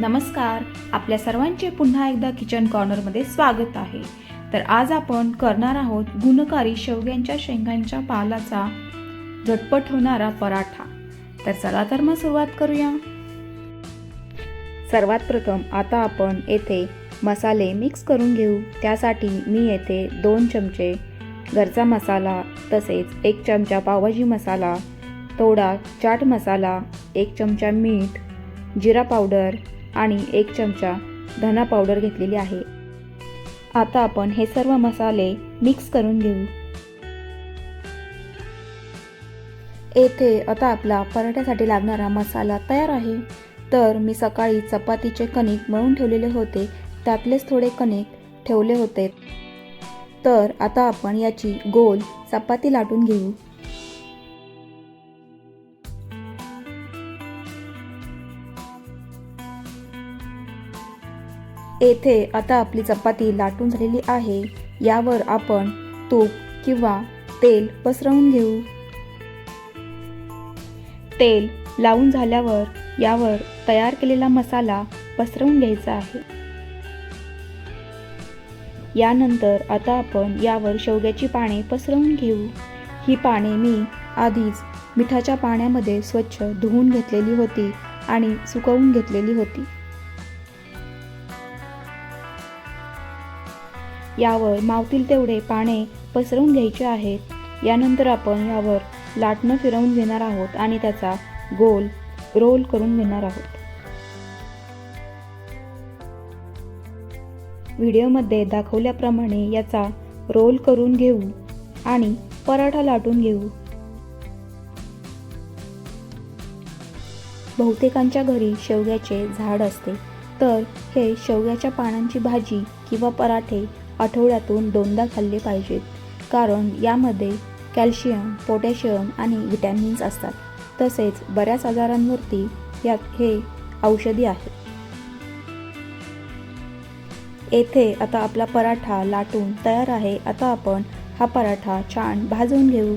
नमस्कार आपल्या सर्वांचे पुन्हा एकदा किचन कॉर्नरमध्ये स्वागत आहे. तर आज आपण करणार आहोत गुणकारी शेवग्यांच्या शेंगांच्या पालाचा झटपट होणारा पराठा. तर चला तर मग सुरुवात करूया. सर्वात प्रथम आता आपण येथे मसाले मिक्स करून घेऊ. त्यासाठी मी येथे दोन चमचे घरचा मसाला तसेच एक चमचा पावभाजी मसाला थोडा चाट मसाला एक चमचा मीठ जिरा पावडर आणि एक चमचा धना पावडर घेतलेली आहे. आता आपण हे सर्व मसाले मिक्स करून घेऊ. येथे आता आपला पराठ्यासाठी लागणारा मसाला तयार आहे. तर मी सकाळी चपातीचे कणिक मळून ठेवलेले होते. त्यातलेच थोडे कणिक ठेवले होते. तर आता आपण याची गोल चपाती लाटून घेऊ. येथे आता आपली चपाती लाटून झालेली आहे. यावर आपण तूप किंवा तेल पसरवून घेऊ. तेल लावून झाल्यावर यावर तयार केलेला मसाला पसरवून घ्यायचा आहे. यानंतर आता आपण यावर शेवग्याची पाने पसरवून घेऊ. ही पाने मी आधीच मिठाच्या पाण्यामध्ये स्वच्छ धुवून घेतलेली होती आणि सुकवून घेतलेली होती. यावर मावतील तेवढे पाने पसरवून घ्यायचे आहेत. यानंतर आपण यावर लाटणं फिरवून घेणार आहोत आणि त्याचा गोल रोल करून घेणार आहोत. व्हिडिओमध्ये दाखवल्याप्रमाणे याचा रोल करून घेऊ आणि पराठा लाटून घेऊ. बहुतेकांच्या घरी शेवग्याचे झाड असते. तर हे शेवग्याच्या पानांची भाजी किंवा पराठे आठवड्यातून दोनदा खाल्ले पाहिजेत. कारण यामध्ये कॅल्शियम पोटॅशियम आणि विटॅमिन्स असतात. तसेच बऱ्याच आजारांवरती यात हे औषधी आहे येथे आता आपला पराठा लाटून तयार आहे. आता आपण हा पराठा छान भाजून घेऊ.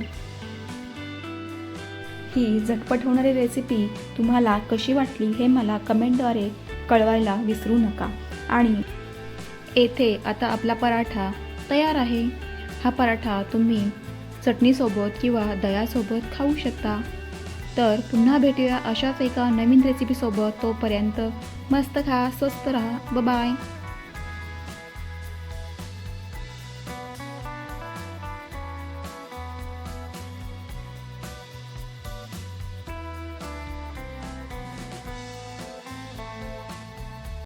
ही झटपट होणारी रेसिपी तुम्हाला कशी वाटली हे मला कमेंटद्वारे कळवायला विसरू नका. आणि येथे आता आपला पराठा तयार आहे. हा पराठा तुम्ही चटणीसोबत किंवा दह्यासोबत खाऊ शकता. तर पुन्हा भेटूया अशाच एका नवीन रेसिपीसोबत तोपर्यंत मस्त खा स्वस्त राहा. बाय